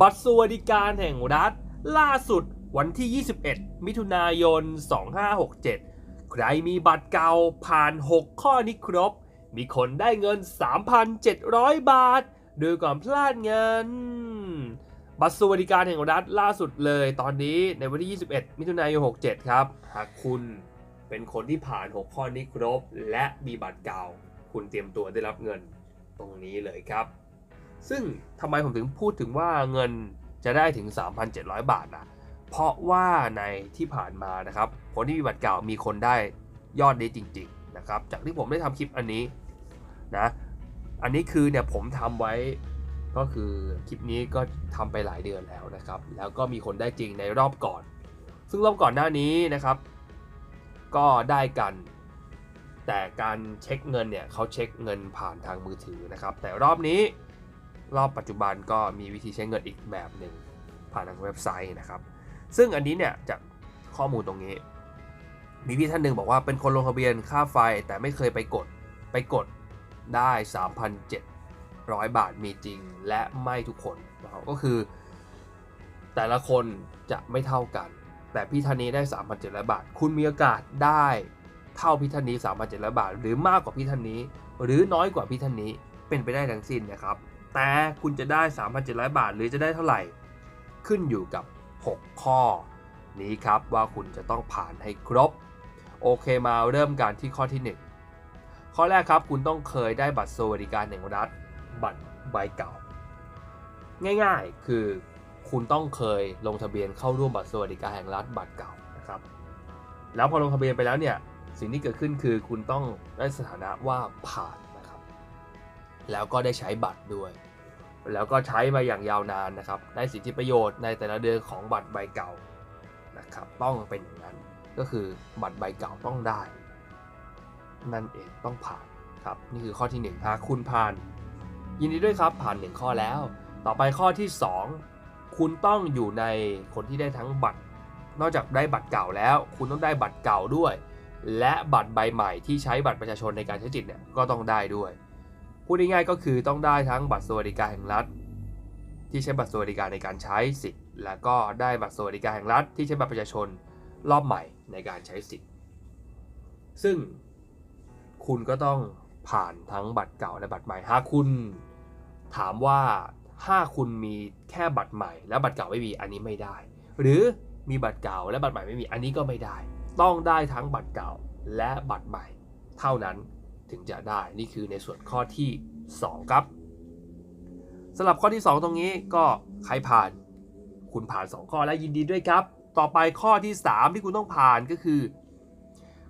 บัตรสวัสดิการแห่งรัฐ ล่าสุดวันที่ 21 มิถุนายน 2567 ใครมีบัตรเก่าผ่าน 6 ข้อนี้ครบ มีคนได้เงิน 3,700 บาท โดยก่อนพลาดเงิน บัตรสวัสดิการแห่งรัฐล่าสุดเลยตอนนี้ในวันที่ 21 มิถุนายน 67 ครับ หากคุณเป็นคนที่ผ่าน 6 ข้อนี้ครบ และมีบัตรเก่า คุณเตรียมตัวได้รับเงินตรงนี้เลยครับ ซึ่งทำไมผมถึงพูดถึงว่าเงินจะได้ถึง 3,700 บาทนะเพราะว่าในที่ผ่านมานะครับคนที่มีบัตรเก่ามีคนได้ยอดนี้จริง ๆ นะครับ จากที่ผมได้ทำคลิปอันนี้นะอันนี้คือเนี่ยผมทำไว้ก็คือคลิปนี้ก็ทำไปหลายเดือนแล้วนะครับ แล้วก็มีคนได้จริงในรอบก่อน ซึ่งรอบก่อนหน้านี้นะครับ ก็ได้กัน แต่การเช็คเงินเนี่ยเขาเช็คเงินผ่านทางมือถือนะครับ แต่รอบนี้ รอบปัจจุบันก็มีวิธีใช้เงินอีกแบบหนึ่งผ่านทางเว็บไซต์นะครับ ซึ่งอันนี้เนี่ยจากข้อมูลตรงนี้ มีพี่ท่านหนึ่งบอกว่าเป็นคนลงทะเบียนค่าไฟแต่ไม่เคยไปกดไปกดได้ 3,700 บาทมีจริงและไม่ทุกคนนะครับก็คือ แต่ละคนจะไม่เท่ากัน แต่พี่ท่านนี้ได้ 3,700 บาท คุณมีโอกาสได้เท่าพี่ท่านนี้ 3,700 บาท หรือมากกว่าพี่ท่านนี้ หรือน้อยกว่าพี่ท่านนี้เป็นไปได้ทั้งสิ้นนะครับ แต่คุณจะได้ 3,700 บาท หรือจะได้เท่าไหร่ ขึ้นอยู่กับ 6 ข้อ นี้ครับว่าคุณจะต้องผ่านให้ครบ โอเคมาเริ่มกันที่ข้อที่ 1 ข้อแรกครับคุณต้องเคยได้บัตรสวัสดิการแห่งรัฐ บัตรใบเก่า ง่ายๆ คือคุณต้องเคยลงทะเบียนเข้าร่วมบัตรสวัสดิการแห่งรัฐบัตรเก่านะครับ แล้วพอลงทะเบียนไปแล้วเนี่ยสิ่งที่เกิดขึ้นคือคุณต้องได้สถานะว่าผ่าน แล้วก็ได้ใช้บัตรด้วย แล้วก็ใช้มาอย่างยาวนานนะครับได้สิทธิประโยชน์ในแต่ละเดือนของบัตรใบเก่านะครับต้องเป็นอย่างนั้นก็คือบัตรใบเก่าต้องได้ นั่นเองต้องผ่านครับนี่คือข้อที่ 1 หากคุณผ่าน ยินดีด้วยครับผ่าน 1 ข้อแล้ว ต่อไปข้อที่ 2 คุณต้องอยู่ในคนที่ได้ทั้งบัตร นอกจากได้บัตรเก่าแล้ว คุณต้องได้บัตรเก่าด้วย และบัตรใบใหม่ที่ใช้บัตรประชาชนในการใช้สิทธิ์เนี่ยก็ต้องได้ด้วย พูดง่ายๆก็คือต้องได้ทั้งบัตรสวัสดิการแห่งรัฐ ที่ใช้บัตรสวัสดิการในการใช้สิทธิ์ แล้วก็ได้บัตรสวัสดิการแห่งรัฐ ที่ใช้บัตรประชาชนรอบใหม่ในการใช้สิทธิ์ ซึ่งคุณก็ต้องผ่านทั้งบัตรเก่าและบัตรใหม่หากคุณ ถามว่าถ้าคุณมีแค่บัตรใหม่ แล้วบัตรเก่าไม่มีอันนี้ไม่ได้ หรือมีบัตรเก่าและบัตรใหม่ไม่มีอันนี้ก็ไม่ได้ ต้องได้ทั้งบัตรเก่าและบัตรใหม่ เท่านั้น ถึงจะได้นี่คือในส่วนข้อที่ 2 ครับสำหรับข้อที่ 2 ตรงนี้ก็ใครผ่าน คุณผ่าน 2 ข้อแล้วยินดีด้วยครับ ต่อไปข้อที่ 3 ที่คุณต้องผ่านก็คือ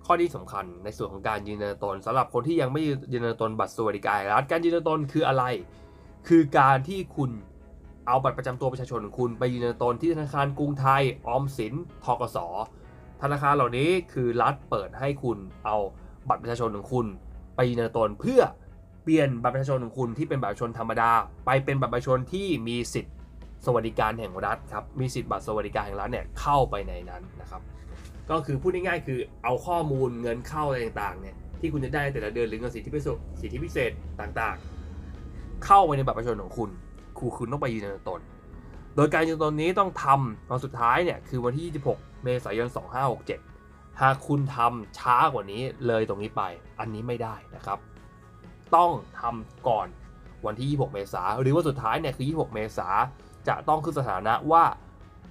ข้อที่สำคัญในส่วนของการยืนยันตนสำหรับคนที่ยังไม่ยืนยันตนบัตรสวัสดิการรัฐการยืนยันตนคืออะไร คือการที่คุณเอาบัตรประจำตัวประชาชนของคุณไปยืนยันตนที่ธนาคารกรุงไทยออมสินทกสธนาคารเหล่านี้คือรัฐเปิดให้คุณเอาบัตรประชาชนของคุณ ไปยืนยันตนเพื่อเปลี่ยนบัตรประชาชนของคุณที่เป็นบัตรประชาชนธรรมดา ไปเป็นบัตรประชาชนที่มีสิทธิสวัสดิการแห่งรัฐครับ มีสิทธิบัตรสวัสดิการแห่งรัฐเนี่ยเข้าไปในนั้นนะครับ ก็คือพูดง่ายๆคือเอาข้อมูลเงินเข้าอะไรต่างๆเนี่ยที่คุณจะได้แต่ละเดือนหรือเงินสิทธิพิเศษสิทธิพิเศษต่างๆ เข้าไปในบัตรประชาชนของคุณครูคุณต้องไปยืนยันตน โดยการยืนยันตนนี้ต้องทำวันสุดท้ายเนี่ยคือวันที่ 26 เมษายน 2567 หากคุณทำช้ากว่านี้เลยตรงนี้ไป อันนี้ไม่ได้นะครับ ต้องทำก่อนวันที่ 26 เมษาหรือว่าสุดท้ายเนี่ยคือ 26 เมษาจะต้องขึ้นสถานะว่า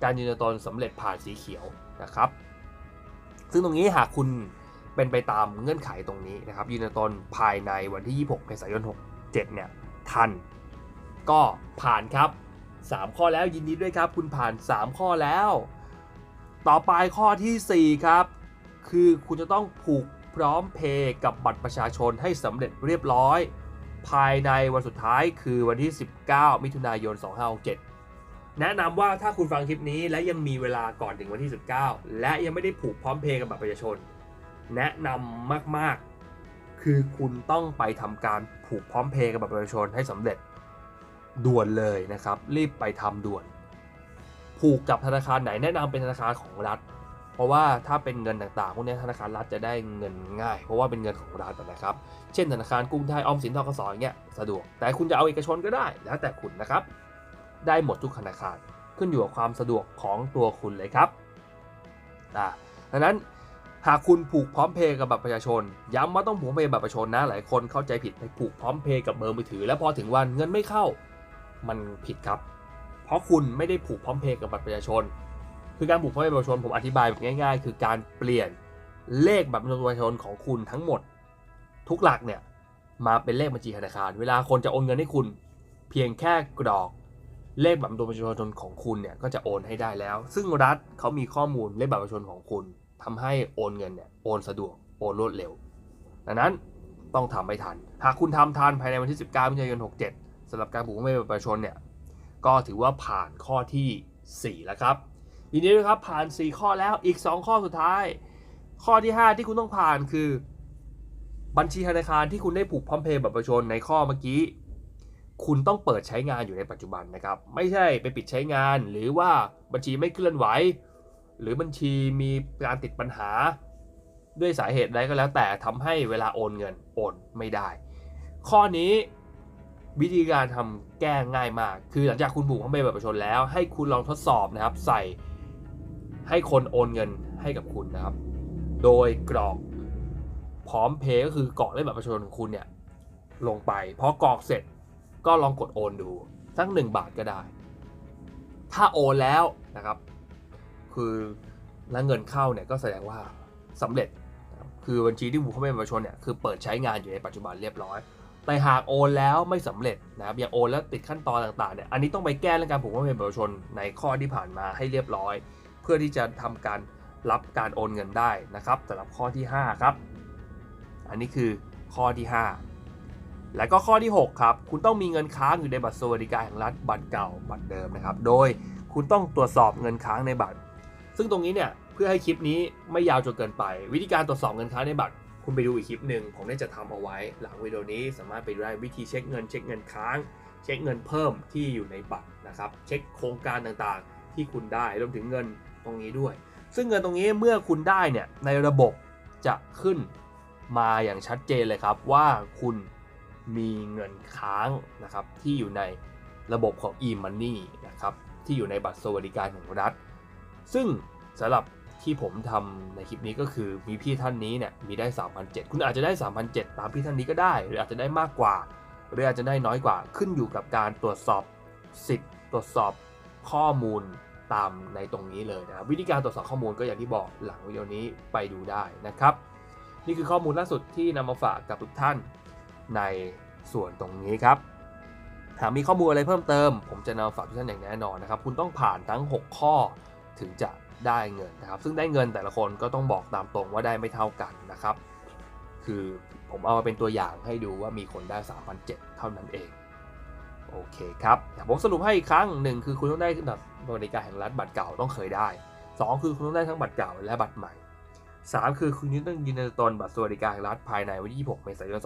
การยืนยันตนสำเร็จผ่านสีเขียวนะครับ ซึ่งตรงนี้หากคุณเป็นไปตามเงื่อนไขตรงนี้นะครับ ยืนยันตนภายในวันที่ 26 เมษายน 67 เนี่ยทัน ก็ผ่านครับ 3 ข้อแล้วยินดีด้วยครับ คุณผ่าน 3 ข้อแล้ว ต่อไปข้อทีสี่4 ครับ คือคุณจะต้องผูกพร้อมเพย์กับบัตรประชาชนให้สำเร็จเรียบร้อย ภายในวันสุดท้ายคือวันที่ 19 มิถุนายน 2567 แนะนำว่าถ้าคุณฟังคลิปนี้และยังมีเวลาก่อนถึงวันที่ 19 และยังไม่ได้ผูกพร้อมเพย์กับบัตรประชาชน แนะนำมากๆ คือคุณต้องไปทำการผูกพร้อมเพย์กับบัตรประชาชนให้สำเร็จด่วนเลยนะครับ รีบไปทำด่วน ผูกกับธนาคารไหนแนะนำเป็นธนาคารของรัฐ เพราะว่าถ้าเป็นเงินต่างๆพวกนี้ธนาคารรัฐจะได้เงินง่าย เพราะว่าเป็นเงินของรัฐนะครับ เช่นธนาคารกรุงไทยออมสินทกสอย่างเงี้ยสะดวก แต่คุณจะเอาเอกชนก็ได้ แล้วแต่คุณนะครับ ได้หมดทุกธนาคารขึ้นอยู่กับความสะดวกของตัวคุณเลยครับอ่าดังนั้นหากคุณผูกพร้อมเพย์กับบัตรประชาชน ย้ำว่าต้องผูกเพย์บัตรประชาชนนะ หลายคนเข้าใจผิดไปผูกพร้อมเพย์กับเบอร์มือถือ แล้วพอถึงวันเงินไม่เข้ามันผิดครับ เพราะคุณไม่ได้ผูกพร้อมเพย์กับบัตรประชาชน คือการผูกพร้อมเพย์บัตรประชาชนผมอธิบายแบบง่าย ๆ คือการเปลี่ยนเลขบัตรประชาชนของคุณทั้งหมด ทุกหลักเนี่ยมาเป็นเลขบัญชีธนาคาร เวลาคนจะโอนเงินให้คุณ เพียงแค่กรอกเลขบัตรประชาชนของคุณเนี่ยก็จะโอนให้ได้แล้ว ซึ่งรัฐเขามีข้อมูลเลขบัตรประชาชนของคุณทำให้โอนเงินเนี่ยโอนสะดวกโอนรวดเร็ว ดังนั้นต้องทำให้ทัน หากคุณทำทันภายในวันที่ 19มิถุนายน 67สำหรับการผูกข้อมือบัตรประชาชนเนี่ยก็ถือว่าผ่านข้อทีสี่4 แล้วครับ ยินดีด้วยครับผ่าน 4 ข้อแล้วอีก 2 ข้อสุดท้าย ข้อที่ 5 ที่คุณต้องผ่านคือ บัญชีธนาคารที่คุณได้ผูกพร้อมเพย์บัตรประชาชนในข้อเมื่อกี้ คุณต้องเปิดใช้งานอยู่ในปัจจุบันนะครับ ไม่ใช่ไปปิดใช้งาน หรือว่าบัญชีไม่เคลื่อนไหว หรือบัญชีมีการติดปัญหา ด้วยสาเหตุใดก็แล้ว แต่ทำให้เวลาโอนเงินโอนไม่ได้ ข้อนี้วิธีการทำแก้ง่ายมาก คือหลังจากคุณผูกพร้อมเพย์บัตรประชาชนแล้ว ให้คุณลองทดสอบนะครับ ใส่ ให้คนโอนเงินให้กับคุณนะครับ โดยกรอกพร้อมเพย์ก็คือกรอกเลขบัตรประชาชนของคุณเนี่ยลงไปพอกรอกเสร็จก็ลองกดโอนดูสักหนึ่งบาทก็ได้ ถ้าโอนแล้วนะครับ คือแล้วเงินเข้าเนี่ยก็แสดงว่าสำเร็จ คือบัญชีที่ผูกเข้าไปในประชาชนเนี่ยคือเปิดใช้งานอยู่ในปัจจุบันเรียบร้อย แต่หากโอนแล้วไม่สำเร็จนะครับอย่างโอนแล้วติดขั้นตอนต่างๆเนี่ยอันนี้ต้องไปแก้เรื่องการผูกข้าไปในประชาชนในข้อที่ผ่านมาให้เรียบร้อย เพื่อที่จะทำการรับการโอนเงินได้นะครับสำหรับข้อที่ 5 ครับ อันนี้คือข้อที่ 5 และก็ข้อที่ 6 ครับ คุณต้องมีเงินค้างอยู่ในบัตรสวัสดิการแห่งรัฐบัตรเก่าบัตรเดิมนะครับ โดยคุณต้องตรวจสอบเงินค้างในบัตร ซึ่งตรงนี้เนี่ยเพื่อให้คลิปนี้ไม่ยาวจนเกินไป วิธีการตรวจสอบเงินค้างในบัตร คุณไปดูอีกคลิปหนึ่งผมได้จะทำเอาไว้ หลังวิดีโอนี้สามารถไปดูได้วิธีเช็คเงินเช็คเงินค้าง เช็คเงินเพิ่มที่อยู่ในบัตรนะครับ เช็คโครงการต่างๆ ที่คุณได้รวมถึงเงิน ตรงนี้ด้วย ซึ่งเงินตรงนี้เมื่อคุณได้เนี่ยในระบบจะขึ้นมาอย่างชัดเจนเลยครับว่าคุณมีเงินค้างนะครับที่อยู่ในระบบของ e-money นะครับที่อยู่ในบัตรสวัสดิการของรัฐ ซึ่งสำหรับที่ผมทำในคลิปนี้ก็คือมีพี่ท่านนี้เนี่ยมีได้3,700คุณอาจจะได้3,700ตามพี่ท่านนี้ก็ได้ หรืออาจจะได้มากกว่า หรืออาจจะได้น้อยกว่าขึ้นอยู่กับการตรวจสอบสิทธิ์ตรวจสอบข้อมูล ตามในตรงนี้เลยนะครับวิธีการตรวจสอบข้อมูลก็อย่างที่บอกหลังวิดีโอนี้ไปดูได้นะครับ นี่คือข้อมูลล่าสุดที่นำมาฝากกับทุกท่านในส่วนตรงนี้ครับหากมีข้อมูลอะไรเพิ่มเติม ผมจะนำฝากทุกท่านอย่างแน่นอนนะครับ คุณต้องผ่านทั้ง 6 ข้อถึงจะได้เงินนะครับ ซึ่งได้เงินแต่ละคนก็ต้องบอกตามตรงว่าได้ไม่เท่ากันนะครับ คือผมเอามาเป็นตัวอย่างให้ดูว่ามีคนได้ 3,700เท่านั้นเอง โอเคครับ ผมสรุปให้อีกครั้งหนึ่งคือคุณต้องได้บัตรบริการแห่งรัฐบัตรเก่าต้องเคยได้ 2 คือคุณต้องได้ทั้งบัตรเก่าและบัตรใหม่ 3 คือคุณต้องยืนยันตนบัตรสวัสดิการแห่งรัฐภายในวันที่26เมษายน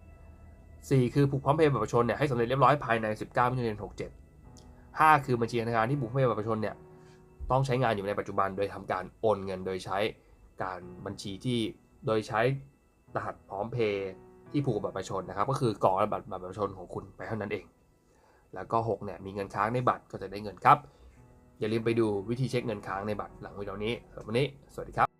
2567 4 คือผูกพร้อมเพย์บัตรประชาชนเนี่ยให้สำเร็จเรียบร้อยภายใน 19มิถุนายน67 5 คือบัญชีธนาคารที่ผูกพร้อมเพย์บัตรประชาชนเนี่ยต้องใช้งานอยู่ในปัจจุบันโดยทำการโอนเงินโดยใช้การบัญชีที่โดยใช้รหัสพร้อมเพย์ที่ผูกกับบัตรประชาชนนะครับ ก็คือกรอกบัตรบัตรประชาชนของคุณไปเท่านั้นเอง แล้วก็6เนี่ยมีเงินค้างในบัตรก็จะได้เงินครับ อย่าลืมไปดูวิธีเช็คเงินค้างในบัตรหลังวิดีโอนี้สำหรับวันนี้ สวัสดีครับ